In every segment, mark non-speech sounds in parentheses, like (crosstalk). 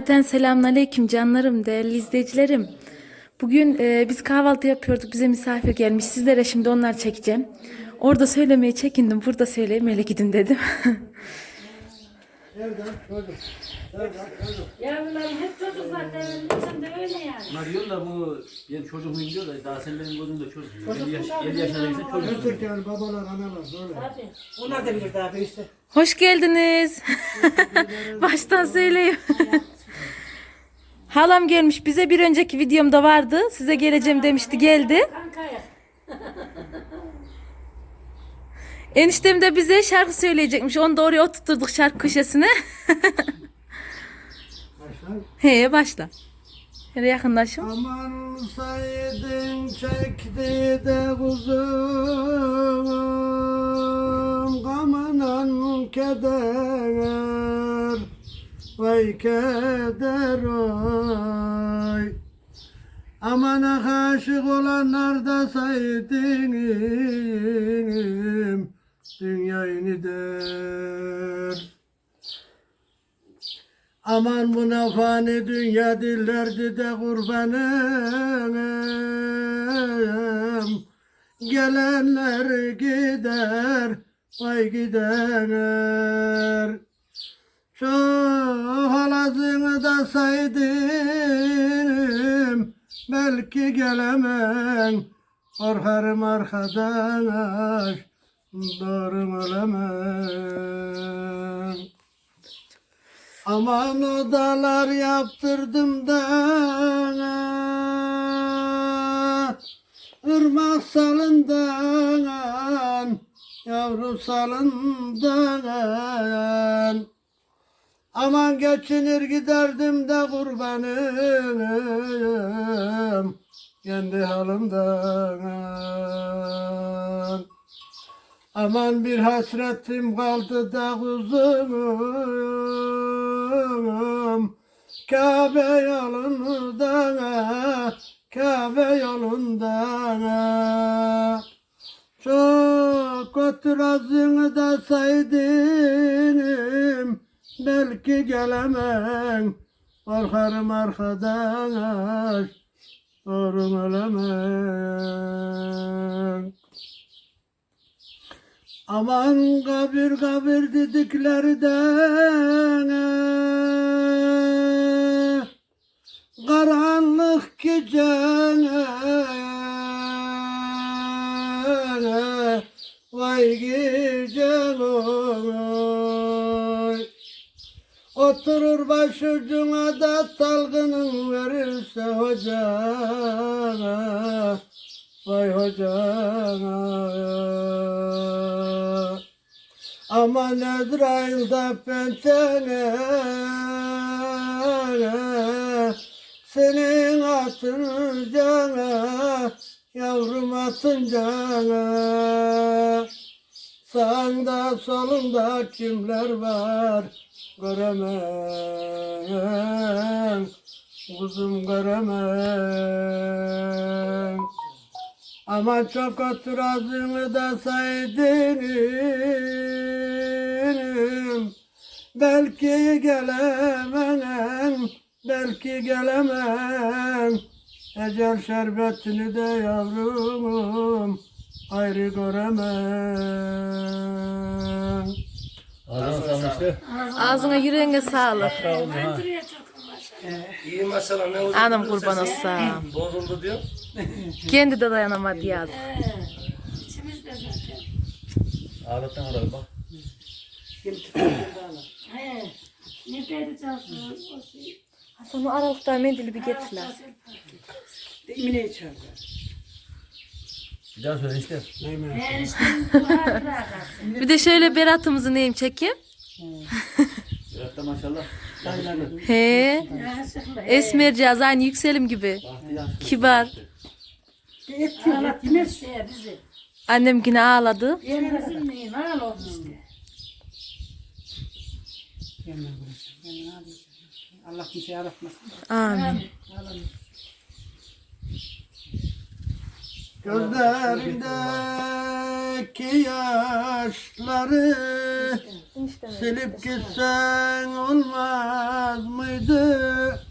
Zaten selamünaleyküm canlarım, değerli izleyicilerim. Bugün e, biz kahvaltı yapıyorduk, bize misafir gelmiş. Sizlere şimdi onlar çekeceğim. Orada söylemeye çekindim, burada söyleyeyim, öyle gidin dedim. Yavrularım hep çocuk zaten. Bizim de öyle yani. Diyor da bu benim çocuğum diyor da daha sen benim gözümde çocuk. 50 yaş, 50 yaşına gitse çocuk. Türkiye'nin babalar, analar böyle. Tabii. Onlar da bilir daha işte. Hoş geldiniz. (laughs) Baştan söyleyeyim. Halam gelmiş bize bir önceki videomda vardı. Size geleceğim demişti geldi. Eniştem de bize şarkı söyleyecekmiş. Onu da oraya oturtturduk şarkı köşesine. He başla. Hele yakınlaşın. Aman saydın çekti de kuzum Gamınan keder Vay keder oy Aman aşık olanlar da saydım Dünyayı der Aman buna fani dünya dillerdi de kurbanım. Gelenler gider, vay gider Çok halazını da saydım Belki gelemem Korkarım arkadaş Doğru ölemem. Aman odalar yaptırdım da Irmak salından Yavru salından Aman geçinir giderdim de kurbanım. Kendi halimden Aman bir hasretim kaldı da kuzum Kabe yolunda Kabe yolunda Çok kötü razını da saydım Belki gelemem Korkarım arkadaş Sorun ölemem. Aman kabir kabir dediklerden Başucuna da talgının verirse hocana Vay hocana. Aman Ezrail'de pençene Senin atın cana Yavrum atın cana Sağında solunda kimler var Göremem Kuzum göremem ama çok otur ağzını da saydım Belki gelemem, belki gelemem. Ecel şerbetini de yavrum ayrı göremem Ağzına sağlık. Ağzına yüreğine sağlık. İyi maşallah ne oldu? Anam kurban olsam. Bozuldu diyor. Kendi de dayanamadı yaz. İçimizde zaten. Ağlattan oraya bak. He. Neredeydi çalışıyor? O şey. Hasan o aralıkta mendili bir getir lan. Emine içeride. Bir daha söyle işte. He işte. Bir de şöyle Berat'ımızı neyim çekeyim. Biraz da maşallah. He. Yaşıklı. Esmercağız aynı yükselim gibi. Bahtı yaşlı. Kibar. Ağlatma işte bizi. Annem yine ağladı. Oldu işte. Allah kimseyi aratmasın. Amin. Gözlerindeki yaşları silip gitsen olmaz mıydı?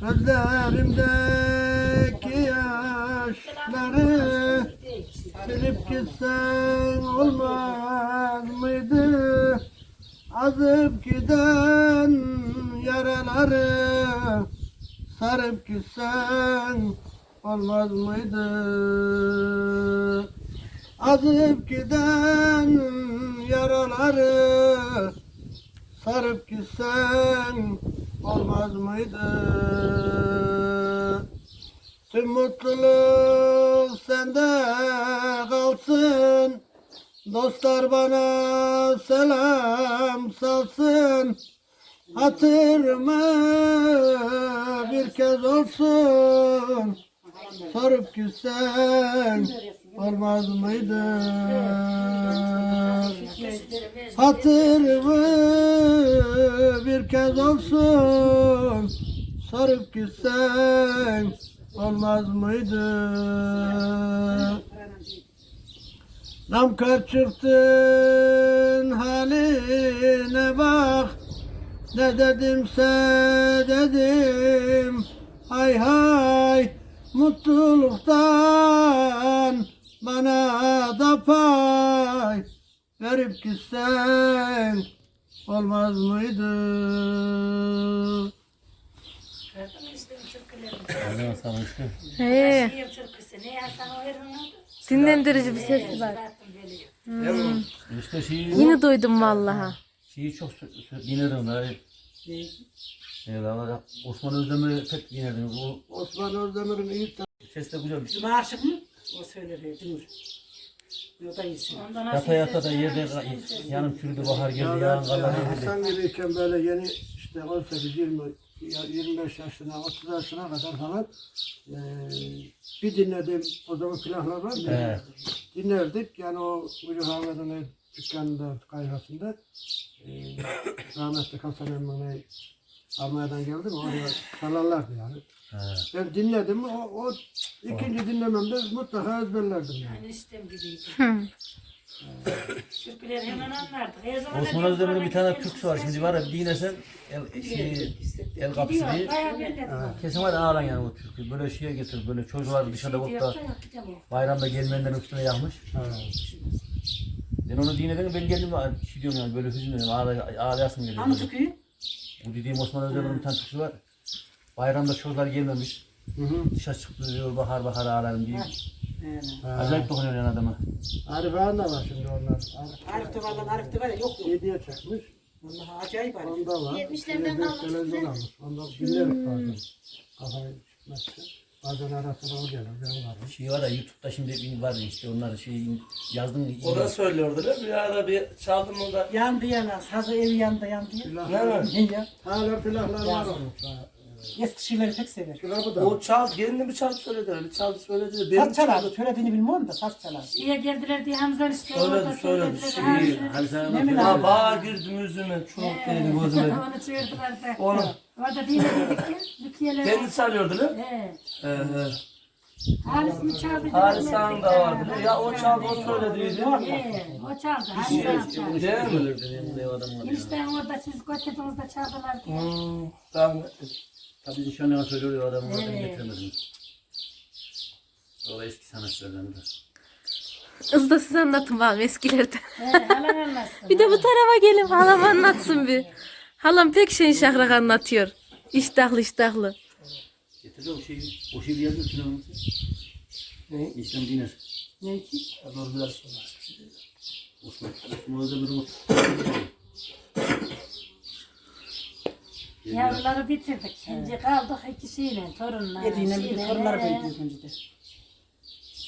Gözlerimdeki yaşları silip gitsen olmaz mıydı? Azıp giden yaraları sarıp gitsen olmaz mıydı? Azıp giden yaraları sarıp gitsen olmaz mıydı? Tüm mutluluk sende kalsın. Dostlar bana selam salsın. Hatırımı bir kez olsun. Sorup gitsen olmaz mıydı? Hatırımı bir kez olsun. Sorup gitsen olmaz mıydı? Nam çıktın haline bak Ne dedimse dedim Hay hay mutluluktan Bana da pay Verip gitsen olmaz mıydı? Gördün mü işte bu türküleri? Ondan sana işte. He, Şiir türküsü. Ne yazsan o yerin adı? dinlendirici bir sesi var. Geliyor. İşte şeyi, Yine duydum vallahi. şeyi çok sö- sö- dinledim. Evet, ama Osman Özdemir'i pek dinledim. O Osman Özdemir'in iyi ses de güzel bir. Bizim aşık mı? O söyler hep. Dur. O da iyisin. Ondan Yata yata da yerde yanım çürüdü bahar geldi geldi. Hasan gibiyken böyle yeni işte 18, 20, ya 25 yaşına, 30 yaşına kadar falan eee, bir dinledim. O zaman plaklar var mı? He. Dinlerdik. Yani o Ucu Havlar'ın dükkanında, kaygasında eee rahmetli Hasan Emmi'ne Almanya'dan geldim. Oraya çalarlardı yani. He. Ben dinledim. O, o ikinci dinlememde mutlaka ezberlerdim yani. Yani istem gibiydi. Türküleri hemen anlardık. Her zaman Osman da Özdemir'in bir tane türküsü var. Şimdi var ya bir dinlesen el, şey, el kapısı Gidiyor. diye. Bayağı de. Kesin var ya ağlan yani o türkü. Böyle şeye getir. Böyle çocuklar dışarıda olup da bayramda gelmeyenlerin üstüne yakmış. Ben onu dinledim ben geldim şey diyorum yani böyle hüzünleniyorum ağlay, ağlayasım geliyor. Hangi türküyü? Bu dediğim Osman Özdemir'in bir tane türküsü var. Bayramda çocuklar gelmemiş. Hı hı. Dışarı çıktı diyor bahar bahar ağlarım diye. Evet. Acayip dokunuyor yani adama. Arif Ağa'nın da var şimdi onlar. Arif, de var lan Arif de var ya yok yok. CD'ye çekmiş. Vallahi acayip Arif. Onda var. 70'lerden Bir de kalmış televizyon almış. Onda dinlerik bazen. Kafayı çıkmazsa. Bazen ara sıra o gelir. Ben varım. Şey var ya YouTube'da şimdi bir var ya işte onlar şey yazdım. O da söylüyordu değil mi? Bir ara bir çaldım o da. Yandı yana. Sazı evi yandı yandı ya. Ne mi? Ne ya? Hala plaklar var onun. Eski şeyleri pek sever. Da. O çal, kendi bir çal söyledi öyle. Çal söyledi. Benim Saz çalar. çaldı. Söylediğini bilmiyorum da saz çalar. Şiye geldiler diye Hamza'nın işte Söyledi, orada söyledi. söylediler. Şey, Ha, söyledi. Hadi sana lan? Ha bağa girdim yüzüme. Çok dedi gözüme. Onu çığırdılar da. Onu Orada dinledik ya. Lükiyeler. kendi çalıyordu değil mi? He. He he. Halis mi çaldı? Halis Ağa'nın da vardı. Ya o çaldı o söylediydi. He. O çaldı. Halis Ağa çaldı. Değil mi? İşte orada siz götürdünüz de çaldılar diye. Hmm, tamam. Tabii nişanlığa söylüyor ya adamın adını Evet. getiremedim. O eski sanatçılardan da. Kız da siz anlatın bakalım eskilerden. He. Anlatsın. Bir de bu tarafa gelin halam anlatsın bir. Halam pek şey şakrak anlatıyor. İştahlı iştahlı. Getir de o şeyi, o şeyi yazıyor Sinan'ın. Ne? İslam Diner. Ne ki? Biraz sonra. Osman, Osman Özdemir'in o. Yavruları bitirdik. Şimdi kaldık ikisiyle torunla. Yediğine bir de şeyle. torunlar He. büyüdü önce de.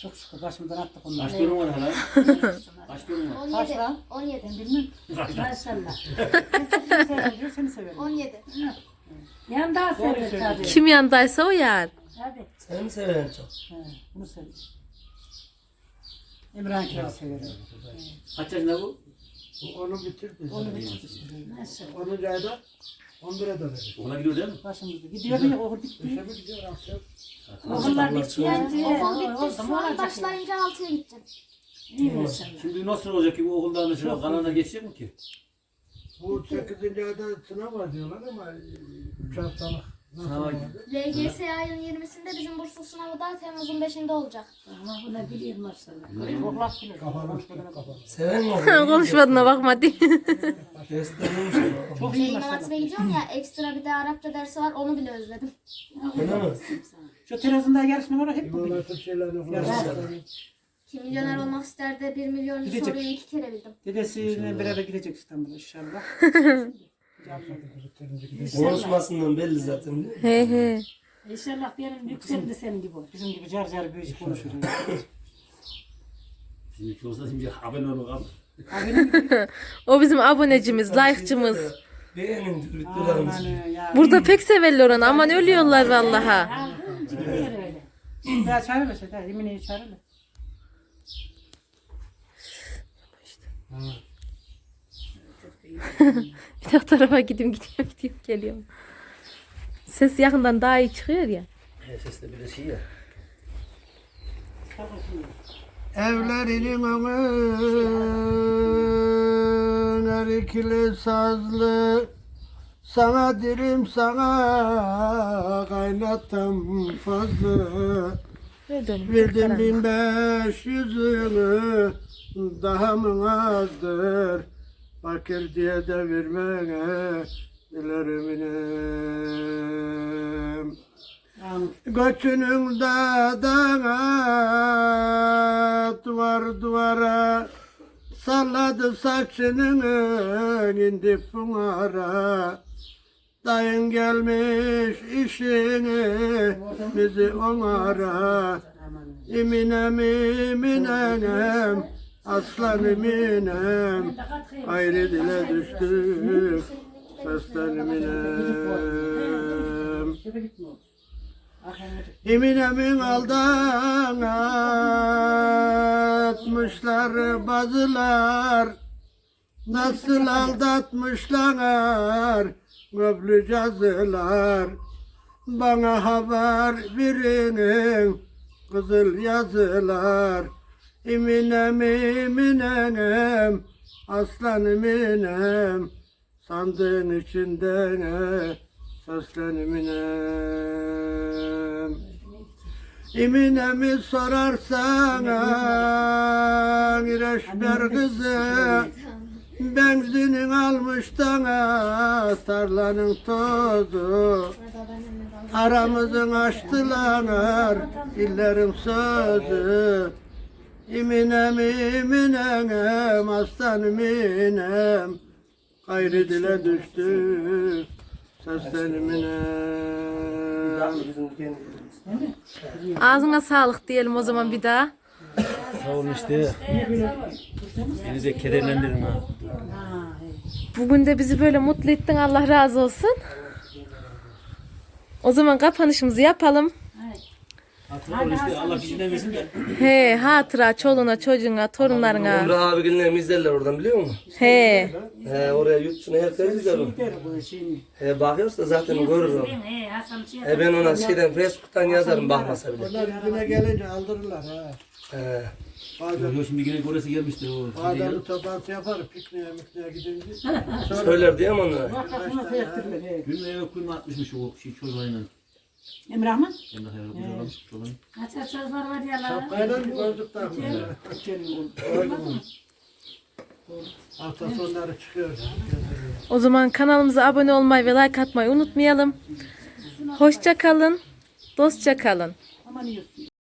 Çok şükür başımdan attık onları. Kaç torun var hala? Kaç torun var? 17. Kaç lan? 17. Bilmem. Maşallah. Seni seviyor, seni severim. 17. Yandağı sever tabii. Kim yandaysa o yar. Tabii. Seni mi severim çok? He, bunu seviyorum. İbrahim Kıra'yı severim. Kaç yaşında bu? Onu bitirdi. Onu bitirdik. Maşallah. 10. ayda 11'e dönecek. Okula gidiyor değil mi? Başımızda. Gidiyor ya okul bitti. Beşe mi gidiyor akşam? Okullar bitti. Yani okul bitti. Şu an başlayınca 6'ya gideceğim. İyi. Şimdi nasıl olacak ki bu okuldan mesela kanalına geçecek mi ki? Bu 8. ayda sınav var diyorlar ama 3 haftalık. Sınava- olacak? LGS ayın 20'sinde bizim burslu sınavı da Temmuz'un 5'inde olacak. Ama buna biliyorum maşallah. Bilir. Kafanı tutup kafanı. Seven mi? (laughs) Konuşmadığına bakma ama. Çok iyi İmam maşallah. Gidiyorum ya ekstra bir de Arapça dersi var onu bile özledim. Öyle mi? Şu televizyonda yarışma var hep bu. Kim milyoner olmak ister de 1 milyonlu Gidecek. soruyu iki kere bildim. Dedesiyle beraber gidecek İstanbul'a inşallah. (laughs) Konuşmasından belli zaten. he he. İnşallah benim yükseldi senin gibi olur. Bizim gibi car car büyücü konuşur. Şimdi olsa şimdi haber olur abi. (laughs) O bizim abonecimiz, like'cımız. Beğenin ya. Burada pek severler onu. Aman ölüyorlar vallaha. Ya çağırırlar şey. daha, Emine'yi çağırırlar. (laughs) Bir de o tarafa gideyim gidiyorum gidiyorum geliyorum. Ses yakından daha iyi çıkıyor ya. He ses de bir de şey ya. Evlerinin önü erikli sazlı Sana dirim sana Böyle dönüyorum. Verdim bin beş yüzünü daha mı azdır Fakir diye de vermene dilerim inem Amin. Göçünün dağına duvar duvara Salladı saçını indi pınara. Dayın gelmiş işini bizi onara. İminem iminem aslan iminem Ayrı dile düştük seslerim inem Şöyle gitme oğlum. Akşam Eminemin aldan atmışlar bazılar. Nasıl aldatmışlar göblü cazılar. Bana haber birinin kızıl yazılar Eminem eminem aslan eminem Sandığın içinde seslen eminem Eminemi sorarsan İreşber kızı. Benzinin almış dana Tarlanın tozu. Aramızın açtılar illerin sözü İminem iminem aslan iminem Gayrı dile düştü Bizim kendi Ağzına sağlık diyelim o zaman bir daha. Sağ olun işte. Beni de kederlendirin ha. Bugün de bizi böyle mutlu ettin. Allah razı olsun. O zaman kapanışımızı yapalım. Hatırlamın işte Allah gücüne versin de. He hatıra çoluğuna çocuğuna torunlarına. Umra abi gelinler izlerler oradan biliyor musun? He. He oraya yurt dışına herkes izler onu. gider bu şeyini. He bakıyorsa zaten görür onu. He şey ben ona şeyden Facebook'tan yazarım bakmasa bile. Onlar yüzüne gelince aldırırlar ha. He. Bazen, şimdi yine orası gelmişti o. bazen toplantı yaparız pikniğe mikniğe gidince. Söyler diye mi onlara? Arkasına koyartırlar. he. Gün eve kuyma atmışmış o şey Emrahman. Ben de hayal kucağılamış çocuğun. Kaç çocuklar var ya la. şapkayla bir gözlük. Hafta sonları çıkıyor. O zaman kanalımıza abone olmayı ve like atmayı unutmayalım. Hoşça kalın. Dostça kalın. Aman iyi.